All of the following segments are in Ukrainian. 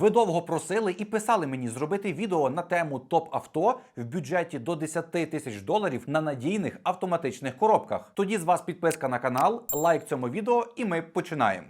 Ви довго просили і писали мені зробити відео на тему топ авто в бюджеті до 10 тисяч доларів на надійних автоматичних коробках. Тоді з вас підписка на канал, лайк цьому відео, і ми починаємо.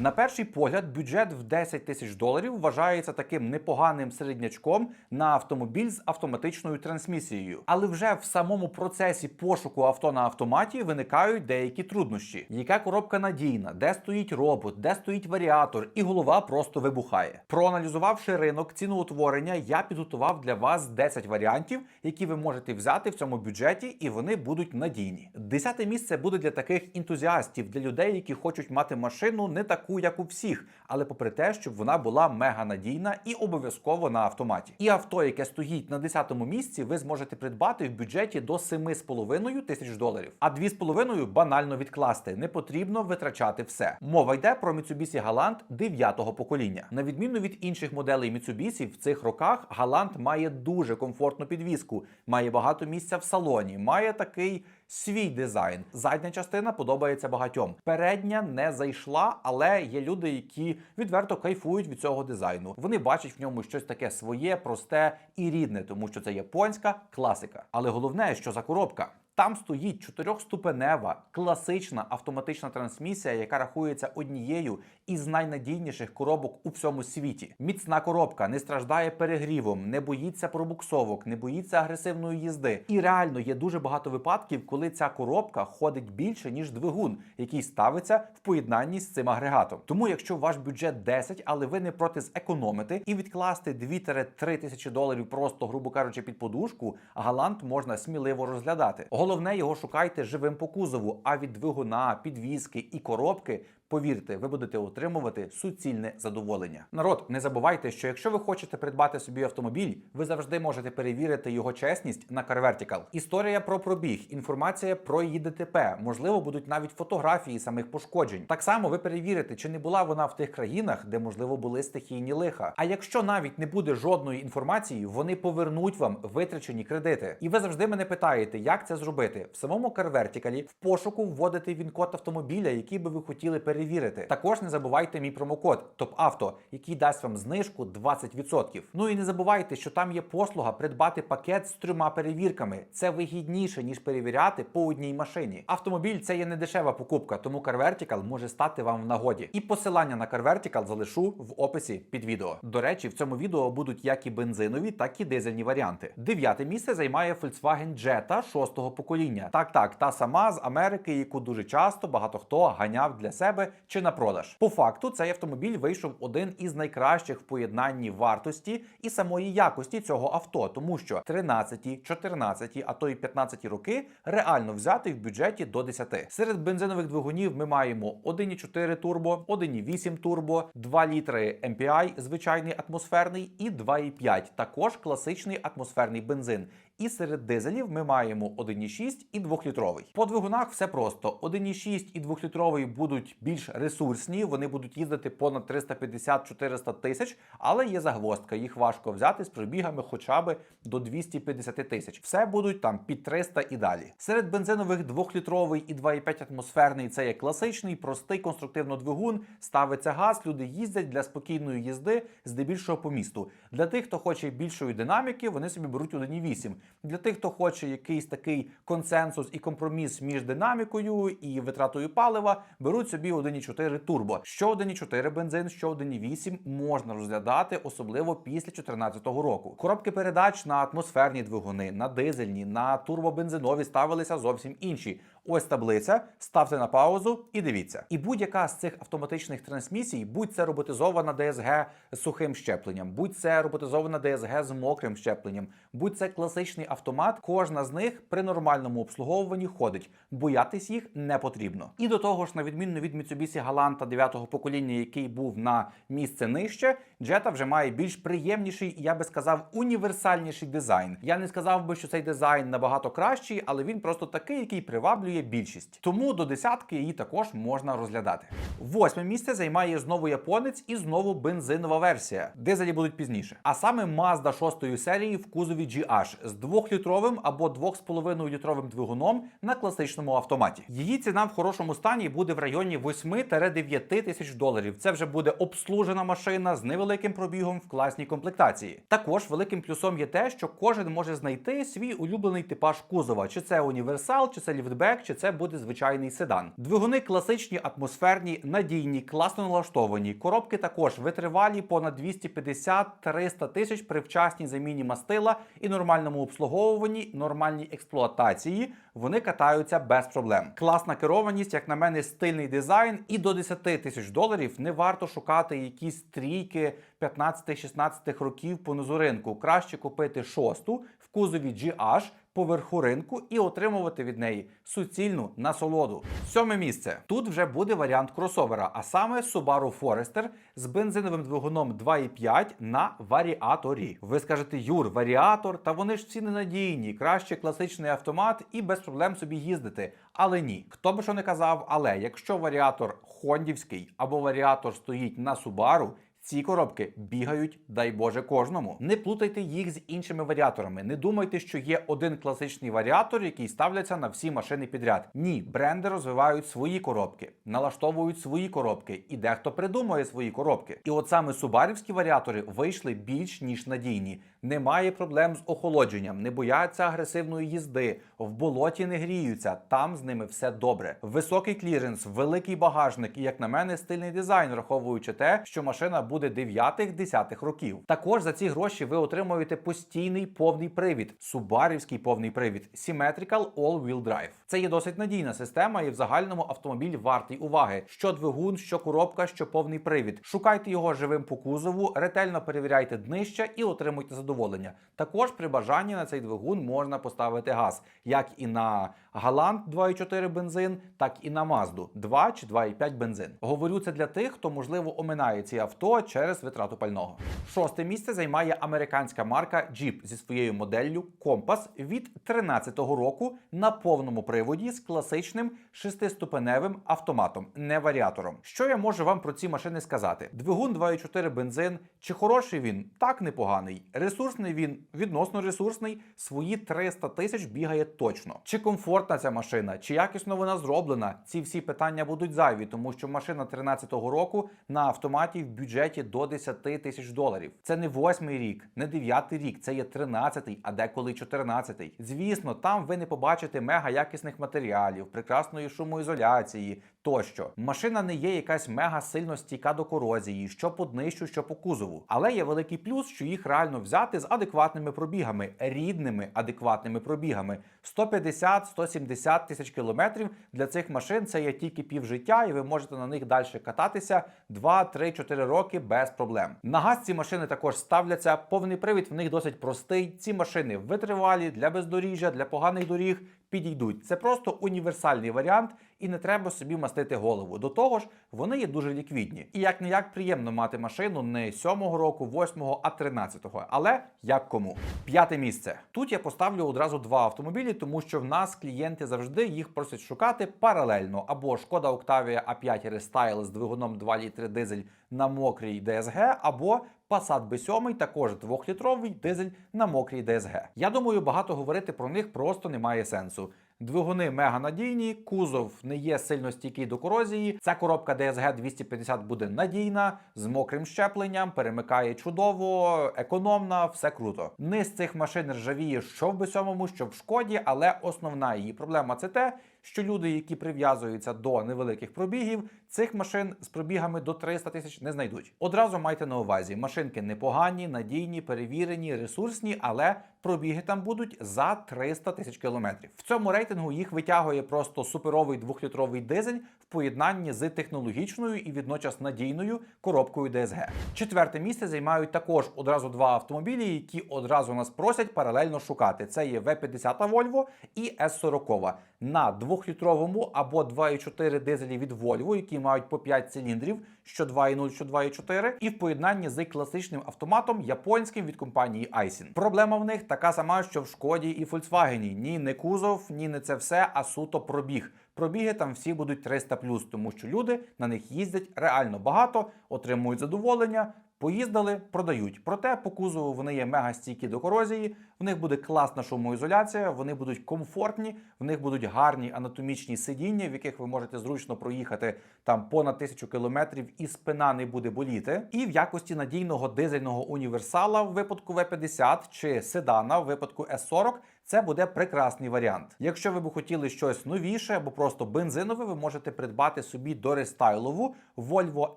На перший погляд, бюджет в 10 тисяч доларів вважається таким непоганим середнячком на автомобіль з автоматичною трансмісією. Але вже в самому процесі пошуку авто на автоматі виникають деякі труднощі. Яка коробка надійна, де стоїть робот, де стоїть варіатор, і голова просто вибухає. Проаналізувавши ринок ціноутворення, я підготував для вас 10 варіантів, які ви можете взяти в цьому бюджеті, і вони будуть надійні. Десяте місце буде для таких ентузіастів, для людей, які хочуть мати машину не таку, як у всіх, але попри те, щоб вона була мега надійна і обов'язково на автоматі. І авто, яке стоїть на 10-му місці, ви зможете придбати в бюджеті до 7,5 тисяч доларів. А 2,5 банально відкласти. Не потрібно витрачати все. Мова йде про Mitsubishi Galant 9-го покоління. На відміну від інших моделей Mitsubishi, в цих роках Galant має дуже комфортну підвіску, має багато місця в салоні, має такий свій дизайн. Задня частина подобається багатьом. Передня не зайшла, але є люди, які відверто кайфують від цього дизайну. Вони бачать в ньому щось таке своє, просте і рідне, тому що це японська класика. Але головне, що за коробка. Там стоїть чотирьохступенева класична автоматична трансмісія, яка рахується однією із найнадійніших коробок у всьому світі. Міцна коробка не страждає перегрівом, не боїться пробуксовок, не боїться агресивної їзди. І реально є дуже багато випадків, коли ця коробка ходить більше ніж двигун, який ставиться в поєднанні з цим агрегатом. Тому, якщо ваш бюджет 10, але ви не проти зекономити і відкласти 2-3 тисячі доларів, просто грубо кажучи, під подушку, галант можна сміливо розглядати. Головне, його шукайте живим по кузову, а від двигуна, підвіски і коробки. Повірте, ви будете отримувати суцільне задоволення. Народ, не забувайте, що якщо ви хочете придбати собі автомобіль, ви завжди можете перевірити його чесність на CarVertical. Історія про пробіг, інформація про її ДТП, можливо, будуть навіть фотографії самих пошкоджень. Так само ви перевірите, чи не була вона в тих країнах, де можливо були стихійні лиха. А якщо навіть не буде жодної інформації, вони повернуть вам витрачені кредити. І ви завжди мене питаєте, як це зробити в самому CarVertical в пошуку вводити він-код автомобіля, який би ви хотіли перевірити перевірити. Також не забувайте мій промокод ТОПАВТО, який дасть вам знижку 20%. Ну і не забувайте, що там є послуга придбати пакет з трьома перевірками. Це вигідніше ніж перевіряти по одній машині. Автомобіль це є не дешева покупка, тому CarVertical може стати вам в нагоді. І посилання на CarVertical залишу в описі під відео. До речі, в цьому відео будуть як і бензинові, так і дизельні варіанти. Дев'яте місце займає Volkswagen Jetta шостого покоління. Так, так, та сама з Америки, яку дуже часто багато хто ганяв для себе чи на продаж. По факту цей автомобіль вийшов один із найкращих в поєднанні вартості і самої якості цього авто, тому що 13, 14, а то й 15 роки реально взяти в бюджеті до 10. Серед бензинових двигунів ми маємо 1,4 турбо, 1,8 турбо, 2 літри MPI, звичайний атмосферний, і 2,5, також класичний атмосферний бензин. І серед дизелів ми маємо 1,6 і 2-літровий. По двигунах все просто: 1,6 і 2-літровий будуть більш ресурсні, вони будуть їздити понад 350-400 тисяч, але є загвоздка, їх важко взяти з пробігами хоча б до 250 тисяч. Все будуть там під 300 і далі. Серед бензинових 2-літровий і 2,5 атмосферний це є класичний, простий конструктивно двигун, ставиться газ, люди їздять для спокійної їзди, здебільшого по місту. Для тих, хто хоче більшої динаміки, вони собі беруть 1,8. Для тих, хто хоче якийсь такий консенсус і компроміс між динамікою і витратою палива, беруть собі 1,4 турбо. Що 1,4 бензин, що 1,8 можна розглядати, особливо після 2014 року. Коробки передач на атмосферні двигуни, на дизельні, на турбобензинові ставилися зовсім інші. Ось таблиця, ставте на паузу і дивіться. І будь-яка з цих автоматичних трансмісій, будь це роботизована ДСГ з сухим щепленням, будь це роботизована ДСГ з мокрим щепленням, будь це класичний автомат, кожна з них при нормальному обслуговуванні ходить. Боятись їх не потрібно. І до того ж, на відміну від Mitsubishi Galant 9-го покоління, який був на місце нижче, Jetta вже має більш приємніший, я би сказав, універсальніший дизайн. Я не сказав би, що цей дизайн набагато кращий, але він просто такий, який приваблює більшість. Тому до десятки її також можна розглядати. Восьме місце займає знову японець і знову бензинова версія. Дизелі будуть пізніше. А саме Mazda 6 серії в кузові GH з 2-літровим або 2,5-літровим двигуном на класичному автоматі. Її ціна в хорошому стані буде в районі 8-9 тисяч доларів. Це вже буде обслужена машина з невеликим пробігом в класній комплектації. Також великим плюсом є те, що кожен може знайти свій улюблений типаж кузова, чи це універсал, чи це ліфтбек, чи це буде звичайний седан. Двигуни класичні, атмосферні, надійні, класно налаштовані. Коробки також витривалі понад 250-300 тисяч при вчасній заміні мастила і нормальному обслуговуванні, нормальній експлуатації. Вони катаються без проблем. Класна керованість, як на мене, стильний дизайн, і до 10 тисяч доларів не варто шукати якісь трійки 15-16 років понизу ринку. Краще купити шосту в кузові GH поверху ринку і отримувати від неї суцільну насолоду. Сьоме місце. Тут вже буде варіант кросовера, а саме Subaru Forester з бензиновим двигуном 2.5 на варіаторі. Ви скажете, Юр, варіатор, та вони ж всі ненадійні, краще класичний автомат і без проблем собі їздити. Але ні, хто би що не казав, але якщо варіатор хондівський або варіатор стоїть на Subaru, ці коробки бігають, дай Боже, кожному. Не плутайте їх з іншими варіаторами. Не думайте, що є один класичний варіатор, який ставляться на всі машини підряд. Ні, бренди розвивають свої коробки, налаштовують свої коробки, і дехто придумує свої коробки. І от саме субарівські варіатори вийшли більш ніж надійні. Немає проблем з охолодженням, не бояться агресивної їзди, в болоті не гріються. Там з ними все добре. Високий кліренс, великий багажник і, як на мене, стильний дизайн, враховуючи те, що машина буде 9-10 років. Також за ці гроші ви отримуєте постійний повний привід, субарівський повний привід Symmetrical All-Wheel Drive. Це є досить надійна система, і в загальному автомобіль вартий уваги. Що двигун, що коробка, що повний привід. Шукайте його живим по кузову, ретельно перевіряйте днища і отримуйте задоволення. Також при бажанні на цей двигун можна поставити газ, як і на Галант 2,4 бензин, так і на Мазду 2 чи 2,5 бензин. Говорю це для тих, хто можливо оминає ці авто через витрату пального. Шосте місце займає американська марка Jeep зі своєю моделлю Compass від 13-го року на повному приводі з класичним шестиступеневим автоматом, не варіатором. Що я можу вам про ці машини сказати? Двигун 2,4 бензин. Чи хороший він? Так непоганий. Ресурсний він відносно ресурсний. Свої 300 тисяч бігає точно. Чи комфортна ця машина, чи якісно вона зроблена? Ці всі питання будуть зайві, тому що машина 13-го року на автоматі в бюджеті до 10 тисяч доларів. Це не восьмий рік, не дев'ятий рік, це є 13-й, а деколи 14-й. Звісно, там ви не побачите мега якісних матеріалів, прекрасної шумоізоляції тощо. Машина не є якась мега сильно стійка до корозії, що по днищу, що по кузову. Але є великий плюс, що їх реально взяти з адекватними пробігами, рідними адекватними пробігами. 150-170 тисяч кілометрів для цих машин це є тільки півжиття, і ви можете на них далі кататися 2, 3, 4 роки без проблем. На газ ці машини також ставляться. Повний привід в них досить простий. Ці машини витривалі для бездоріжжя, для поганих доріг підійдуть. Це просто універсальний варіант, і не треба собі мастити голову. До того ж, вони є дуже ліквідні. І як не як приємно мати машину не 7-го року, 8-го, а 13-го. Але як кому. П'яте місце. Тут я поставлю одразу два автомобілі, тому що в нас клієнти завжди їх просять шукати паралельно. Або шкода Octavia A5 Restyle з двигуном 2 літри дизель на мокрій DSG, або Passat B7 також 2-літровий дизель на мокрій DSG. Я думаю, багато говорити про них просто немає сенсу. Двигуни мега надійні, кузов не є сильно стійкий до корозії. Ця коробка DSG 250 буде надійна, з мокрим щепленням, перемикає чудово, економна, все круто. Низ цих машин ржавіє що в B7, що в шкоді, але основна її проблема це те, що люди, які прив'язуються до невеликих пробігів, цих машин з пробігами до 300 тисяч не знайдуть. Одразу майте на увазі, машинки непогані, надійні, перевірені, ресурсні, але пробіги там будуть за 300 тисяч кілометрів. В цьому рейтингу їх витягує просто суперовий двохлітровий дизель поєднанні з технологічною і водночас надійною коробкою DSG. Четверте місце займають також одразу два автомобілі, які одразу нас просять паралельно шукати. Це є V50 Volvo і S40 на 2-літровому або 2,4 дизелі від Volvo, які мають по 5 циліндрів, що 2,0, що 2,4, і в поєднанні з класичним автоматом японським від компанії Aisin. Проблема в них така сама, що в Шкоді і Volkswagen. Ні, не кузов, ні, не це все, а суто пробіг. Пробіги там всі будуть 300 тому що люди на них їздять реально багато, отримують задоволення. Поїздили, продають. Проте по кузову вони є мега стійкі до корозії. В них буде класна шумоізоляція, вони будуть комфортні, в них будуть гарні анатомічні сидіння, в яких ви можете зручно проїхати там понад тисячу кілометрів, і спина не буде боліти. І в якості надійного дизельного універсала в випадку V50 чи седана в випадку S40 це буде прекрасний варіант. Якщо ви б хотіли щось новіше або просто бензинове, ви можете придбати собі дорестайлову Volvo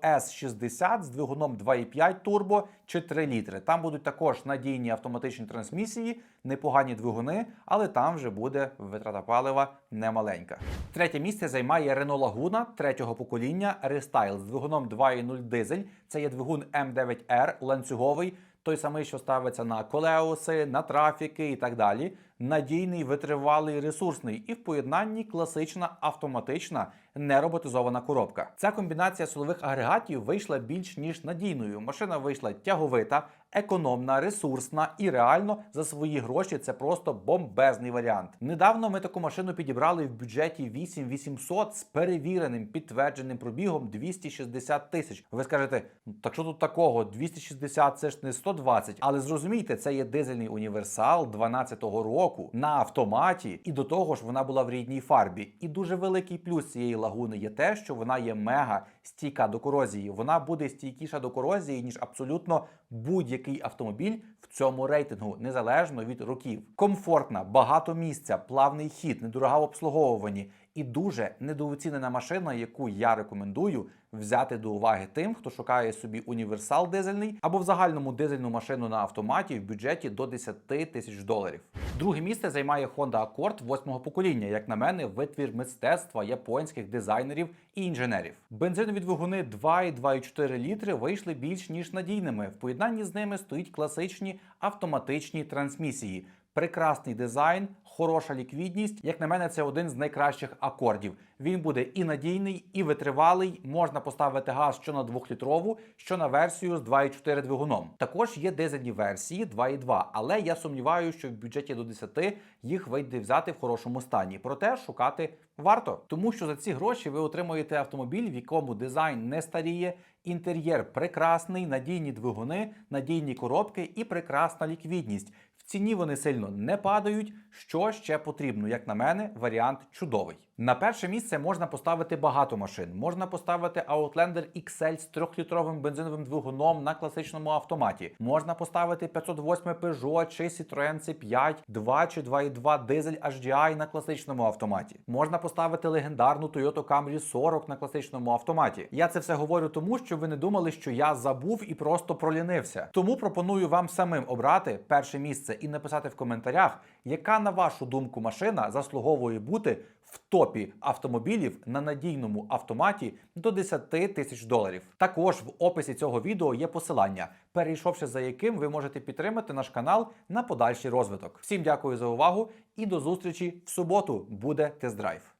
S60 з двигуном 2,5 турбо чи 3 літри. Там будуть також надійні автоматичні трансмісії, непогані двигуни, але там вже буде витрата палива немаленька. Третє місце займає Renault Laguna третього покоління Restyle з двигуном 2,0 дизель. Це є двигун M9R ланцюговий. Той самий, що ставиться на колеоси, на трафіки і так далі. Надійний, витривалий, ресурсний. І в поєднанні класична автоматична нероботизована коробка. Ця комбінація силових агрегатів вийшла більш ніж надійною. Машина вийшла тяговита, економна, ресурсна і реально за свої гроші це просто бомбезний варіант. Недавно ми таку машину підібрали в бюджеті 8800 з перевіреним підтвердженим пробігом 260 тисяч. Ви скажете, «Ну, так що тут такого? 260 це ж не 120. Але зрозумійте, це є дизельний універсал 12-го року на автоматі, і до того ж вона була в рідній фарбі. І дуже великий плюс цієї лагуни є те, що вона є мега стійка до корозії. Вона буде стійкіша до корозії, ніж абсолютно будь-який автомобіль в цьому рейтингу, незалежно від років. Комфортна, багато місця, плавний хід, недорога в обслуговуванні і дуже недооцінена машина, яку я рекомендую взяти до уваги тим, хто шукає собі універсал дизельний або в загальному дизельну машину на автоматі в бюджеті до 10 тисяч доларів. Друге місце займає Honda Accord восьмого покоління, як на мене, витвір мистецтва японських дизайнерів і інженерів. Бензинові двигуни 2 і 2,4 літри вийшли більш ніж надійними. В поєднанні з ними стоїть класичні автоматичні трансмісії. Прекрасний дизайн, хороша ліквідність. Як на мене, це один з найкращих акордів. Він буде і надійний, і витривалий. Можна поставити газ що на 2-літрову, що на версію з 2,4 двигуном. Також є дизельні версії 2,2, але я сумніваюся, що в бюджеті до 10 їх вийде взяти в хорошому стані. Проте шукати варто, тому що за ці гроші ви отримуєте автомобіль, в якому дизайн не старіє. Інтер'єр прекрасний, надійні двигуни, надійні коробки і прекрасна ліквідність. В ціні вони сильно не падають. Що ще потрібно, як на мене, варіант чудовий. На перше місце можна поставити багато машин. Можна поставити Outlander XL з 3-літровим бензиновим двигуном на класичному автоматі. Можна поставити 508 Peugeot чи Citroen C5, 2 чи 2,2 дизель HDI на класичному автоматі. Можна поставити легендарну Toyota Camry 40 на класичному автоматі. Я це все говорю тому, що ви не думали, що я забув і просто пролінився. Тому пропоную вам самим обрати перше місце і написати в коментарях, яка на вашу думку машина заслуговує бути в топі автомобілів на надійному автоматі до 10 тисяч доларів. Також в описі цього відео є посилання, перейшовши за яким ви можете підтримати наш канал на подальший розвиток. Всім дякую за увагу і до зустрічі в суботу. Буде тест-драйв.